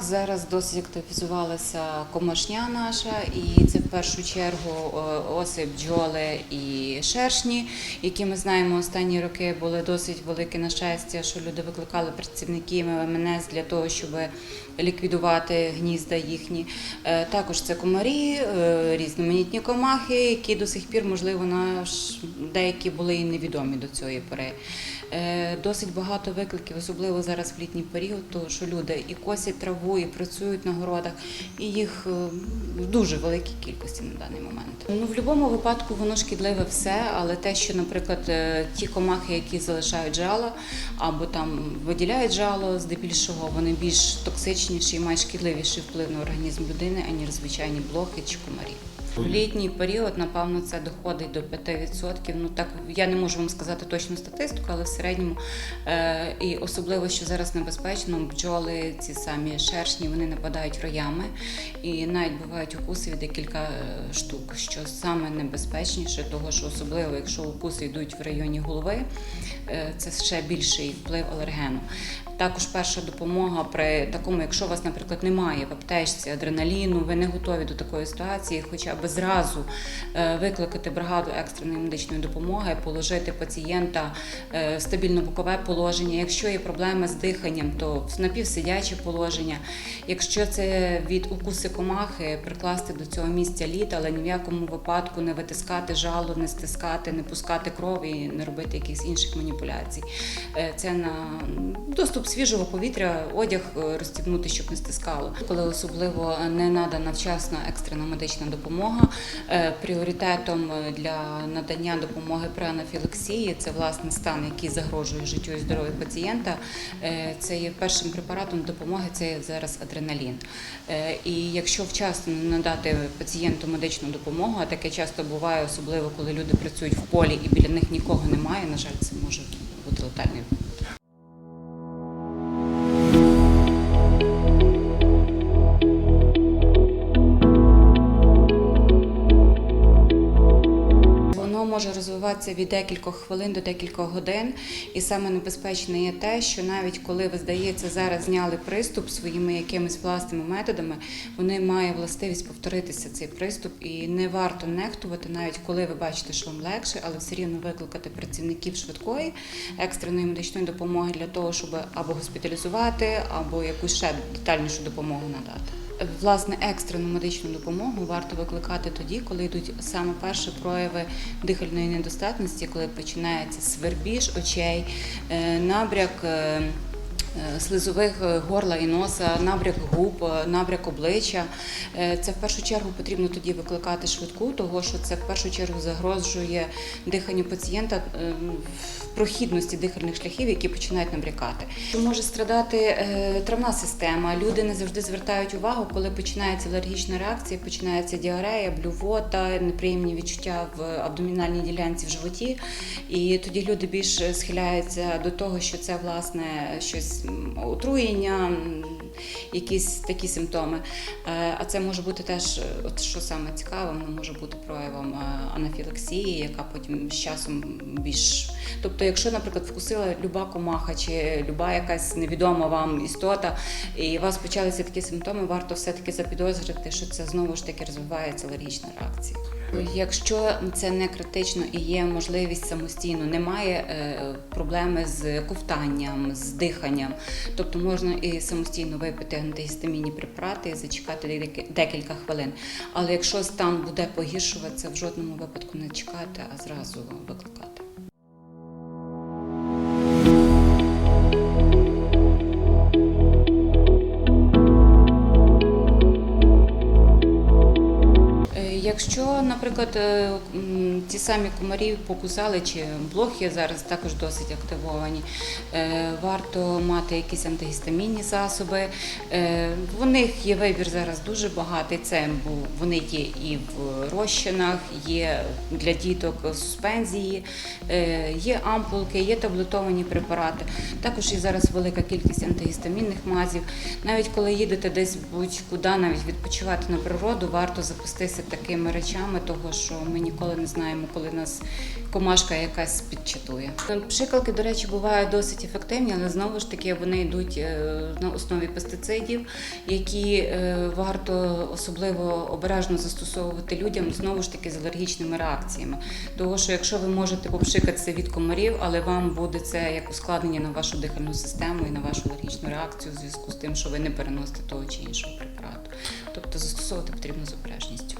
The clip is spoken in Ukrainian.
зараз досить активізувалася комашня наша, і це в першу чергу е, оси, бджоли і шершні, які ми знаємо останні роки були досить велике нашестя, що люди викликали працівників МНС для того, щоб ліквідувати гнізда їхні. Е, Також це комарі, е, різноманітні комахи, які до сих пір, можливо, наш деякі були і невідомі до цієї пори. Досить багато викликів, особливо зараз в літній період, тому що люди і косять траву, і працюють на городах, і їх е, в дуже великій кількості на даний момент. Ну, в будь-якому випадку воно шкідливе все, але те, що, наприклад, е, ті комахи, які залишають жало або там виділяють жало, здебільшого вони більш токсичніші і мають шкідливіший вплив на організм людини, аніж звичайні блохи чи комарі. В літній період, напевно, це доходить до 5%. Ну так я не можу вам сказати точну статистику, але в середньому е, і особливо, що зараз небезпечно, бджоли, ці самі шершні, вони нападають роями і навіть бувають укуси від декілька е, штук, що саме небезпечніше, того що особливо, якщо укуси йдуть в районі голови, е, це ще більший вплив алергену. Також перша допомога при такому, якщо у вас, наприклад, немає в аптечці адреналіну, ви не готові до такої ситуації, хоча б зразу е, викликати бригаду екстреної медичної допомоги, положити пацієнта е, в стабільно-бокове положення. Якщо є проблеми з диханням, то в напівсидяче положення. Якщо це від укуси комахи, прикласти до цього місця лід, але ні в якому випадку не витискати жало, не стискати, не пускати кров і не робити якихось інших маніпуляцій. Е, Це на доступ свіжого повітря, одяг е, розстібнути, щоб не стискало. Коли особливо не надана вчасна екстрена медична допомога, е, пріоритетом е, для надання допомоги при анафілаксії це власне стан, який загрожує життю і здоров'ю пацієнта. Це є першим препаратом допомоги. Це є зараз адреналін. І якщо вчасно не надати пацієнту медичну допомогу, а таке часто буває, особливо коли люди працюють в полі і біля них нікого немає. На жаль, це може бути летальною може від декількох хвилин до декількох годин, і саме небезпечне є те, що навіть коли ви здається зараз зняли приступ своїми якимись власними методами, вони має властивість повторитися цей приступ, і не варто нехтувати, навіть коли ви бачите, що вам легше, але все рівно викликати працівників швидкої екстреної медичної допомоги для того, щоб або госпіталізувати, або якусь ще детальнішу допомогу надати. Власне, екстрену медичну допомогу варто викликати тоді, коли йдуть саме перші прояви дихальної недостатності, коли починається свербіж очей, е, набряк. Е, Слизових е, горла і носа, набряк губ, е, набряк обличчя. Це в першу чергу потрібно тоді викликати швидку, того що це в першу чергу загрожує диханню пацієнта в прохідності дихальних шляхів, які починають набрякати. Може страдати травна система. Люди не завжди звертають увагу, коли починається алергічна реакція, починається діарея, блювота, неприємні відчуття в абдомінальній ділянці в животі. І тоді люди більш схиляються до того, що це власне щось отруєння, якісь такі симптоми. Е, А це може бути теж, от що саме цікаве, воно може бути проявом е, анафілаксії, яка потім з часом більш. Тобто, якщо, наприклад, вкусила люба комаха чи люба якась невідома вам істота, і у вас почалися такі симптоми, варто все-таки запідозрити, що це знову ж таки розвивається алергічна реакція. Якщо це не критично і є можливість самостійно, немає е, проблеми з ковтанням, з диханням, тобто можна і самостійно випити антигістамінні препарати і зачекати декілька хвилин. Але якщо стан буде погіршуватися, в жодному випадку не чекати, а зразу викликати. Якщо, наприклад, е, ті самі комарі покусали чи блохи зараз також досить активовані, е, варто мати якісь антигістамінні засоби. Е, В них є вибір зараз дуже багатий. Це вони є і в розчинах, є для діток суспензії, є ампулки, є таблетовані препарати. Також є зараз велика кількість антигістамінних мазів. Навіть коли їдете десь будь-куди, навіть відпочивати на природу, варто запастися такими такими речами, того що ми ніколи не знаємо, коли нас комашка якась підчитує. Пшикалки, до речі, бувають досить ефективні, але знову ж таки вони йдуть е, на основі пестицидів, які е, варто особливо обережно застосовувати людям знову ж таки з алергічними реакціями. Тому що якщо ви можете попшикатися від комарів, але вам буде це як ускладнення на вашу дихальну систему і на вашу алергічну реакцію в зв'язку з тим, що ви не переносите того чи іншого препарату. Тобто застосовувати потрібно з обережністю.